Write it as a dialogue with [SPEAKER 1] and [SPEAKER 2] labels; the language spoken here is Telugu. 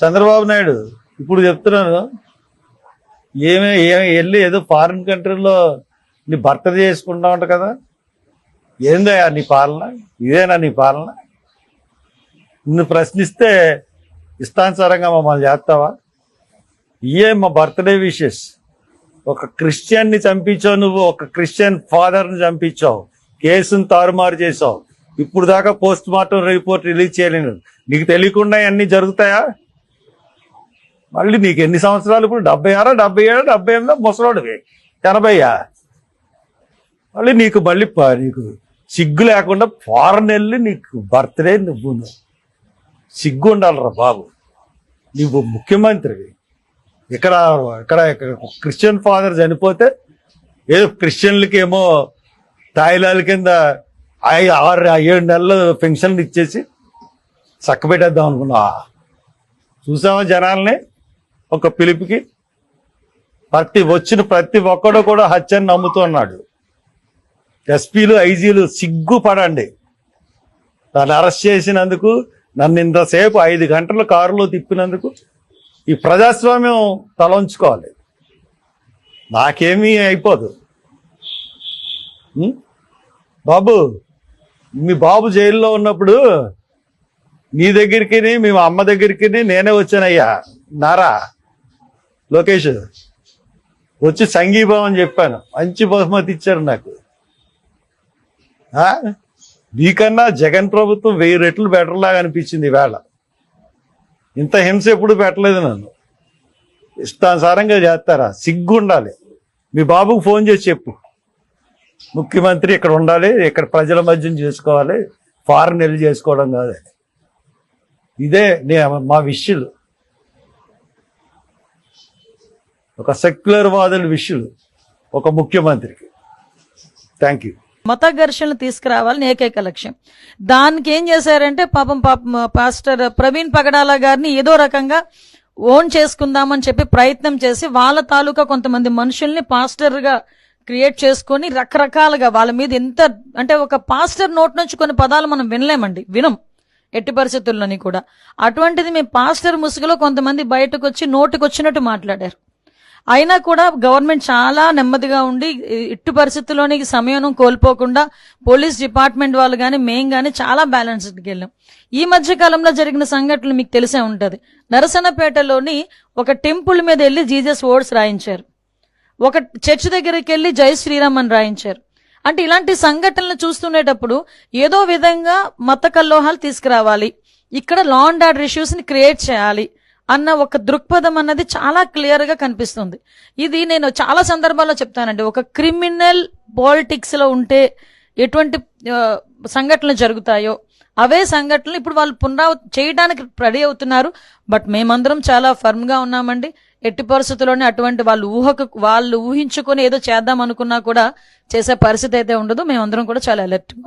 [SPEAKER 1] చంద్రబాబు నాయుడు ఇప్పుడు చెప్తున్నాను. ఏమే ఏమి వెళ్ళి ఏదో ఫారిన్ కంట్రీలో నీ భర్త చేసుకుంటా ఉంట కదా. ఏందయ్యా నీ పాలన? ఇదేనా నీ పాలన? నిన్ను ప్రశ్నిస్తే ఇష్టానుసారంగా మమ్మల్ని చేస్తావా? ఇయే మా బర్త్డే విషెస్. ఒక క్రిస్టియన్ని చంపించావు నువ్వు ఒక క్రిస్టియన్ ఫాదర్ని చంపించావు. కేసును తారుమారు చేసావు ఇప్పుడు దాకా పోస్ట్ మార్టం రిపోర్ట్ రిలీజ్ చేయలేను నీకు తెలియకుండా అన్నీ జరుగుతాయా? మళ్ళీ నీకు ఎన్ని సంవత్సరాలు ఇప్పుడు? డెబ్బై ఆరా? డెబ్బై ఏడా? డెబ్బై ఎనిమిదా? ముసలోడివి. ఎనభైయా? మళ్ళీ నీకు మళ్ళీ ప- నీకు సిగ్గు లేకుండా ఫారెన్ వెళ్ళి నీకు బర్త్డే నువ్వు. సిగ్గు ఉండాలిరా బాబు. నువ్వు ముఖ్యమంత్రివి. ఇక్కడ ఇక్కడ క్రిస్టియన్ ఫాదర్ చనిపోతే ఏదో క్రిస్టియన్లకి ఏమో తాయిలాల కింద ఐ- ఆరు ఏడు నెలలు పెన్షన్లు ఇచ్చేసి చక్కబెట్టేద్దాం అనుకున్నా చూసావా జనాల్ని? ఒక పిలుపుకి ప్రతి వచ్చిన ప్రతి ఒక్కడు కూడా హత్యని నమ్ముతున్నాడు. ఎస్పీలు ఐజీలు సిగ్గుపడండి. నన్ను అరెస్ట్ చేసినందుకు నన్ను ఇంతసేపు ఐదు గంటలు కారులో తిప్పినందుకు ఈ ప్రజాస్వామ్యం తలంచుకోవాలి. నాకేమీ అయిపోదు. బాబు మీ బాబు జైల్లో ఉన్నప్పుడు నీ దగ్గరికి మీ అమ్మ దగ్గరికి నేనే వచ్చానయ్యా. నారా. లోకేష్ వచ్చి సంఘీభావం అని చెప్పాను. మంచి బహుమతి ఇచ్చారు నాకు. మీకన్నా జగన్ ప్రభుత్వం వెయ్యి రెట్లు బెటర్ లాగా అనిపించింది ఈవేళ. ఇంత హింస ఎప్పుడు పెట్టలేదు నన్ను. ఇష్టానుసారంగా చేస్తారా? సిగ్గు ఉండాలి మీ బాబుకు ఫోన్ చేసి చెప్పు. ముఖ్యమంత్రి ఇక్కడ ఉండాలి ఇక్కడ ప్రజల మధ్యన చేసుకోవాలి ఫారెన్ వెళ్ళి చేసుకోవడం కాదు. ఇదే నే మా విషయాలు. ఒక సెక్యులర్ వాదుల విషయాలు ఒక ముఖ్యమంత్రికి. థ్యాంక్ యూ
[SPEAKER 2] మత ఘర్షణలు తీసుకురావాలని ఏకైక లక్ష్యం. దానికి ఏం చేశారంటే పాపం పాపం పాస్టర్ ప్రవీణ్ పగడాల గారిని ఏదో రకంగా ఓన్ చేసుకుందామని చెప్పి ప్రయత్నం చేసి వాళ్ళ తాలూకా కొంతమంది మనుషుల్ని పాస్టర్గా క్రియేట్ చేసుకొని రకరకాలుగా వాళ్ళ మీద ఎంత అంటే ఒక పాస్టర్ నోట్ నుంచి కొన్ని పదాలు మనం వినలేమండి వినం. ఎట్టి పరిస్థితుల్లోని కూడా. అటువంటిది మేము పాస్టర్ ముసుగులో కొంతమంది బయటకు వచ్చి నోటికి వచ్చినట్టు మాట్లాడారు. అయినా కూడా గవర్నమెంట్ చాలా నెమ్మదిగా ఉండి ఇట్టు పరిస్థితుల్లోనే సమయం కోల్పోకుండా పోలీస్ డిపార్ట్మెంట్ వాళ్ళు కానీ మేం కానీ చాలా బ్యాలెన్స్డ్కి వెళ్ళాం. ఈ మధ్య కాలంలో జరిగిన సంఘటనలు మీకు తెలిసే ఉంటుంది. నరసనపేటలోని ఒక టెంపుల్ మీద వెళ్ళి జీజస్ వర్డ్స్ రాయించారు. ఒక చర్చ్ దగ్గరికి వెళ్ళి జై శ్రీరామ్ అని రాయించారు. అంటే ఇలాంటి సంఘటనలు చూస్తుండేటప్పుడు ఏదో విధంగా మత కల్లోహాలు తీసుకురావాలి. ఇక్కడ లా అండ్ ఆర్డర్ ఇష్యూస్ని క్రియేట్ చేయాలి. అన్న ఒక దృక్పథం అన్నది చాలా క్లియర్గా కనిపిస్తుంది. ఇది నేను చాలా సందర్భాల్లో చెప్తానండి. ఒక క్రిమినల్ పాలిటిక్స్లో ఉంటే ఎటువంటి సంఘటనలు జరుగుతాయో అవే సంఘటనలు ఇప్పుడు వాళ్ళు పునరావ చేయడానికి రెడీ అవుతున్నారు. బట్ మేమందరం చాలా ఫర్మ్గా ఉన్నామండి. ఎట్టి పరిస్థితుల్లోనే అటువంటి వాళ్ళు ఊహకు వాళ్ళు ఊహించుకొని ఏదో చేద్దాం అనుకున్నా కూడా చేసే పరిస్థితి అయితే ఉండదు. మేమందరం కూడా చాలా అలర్ట్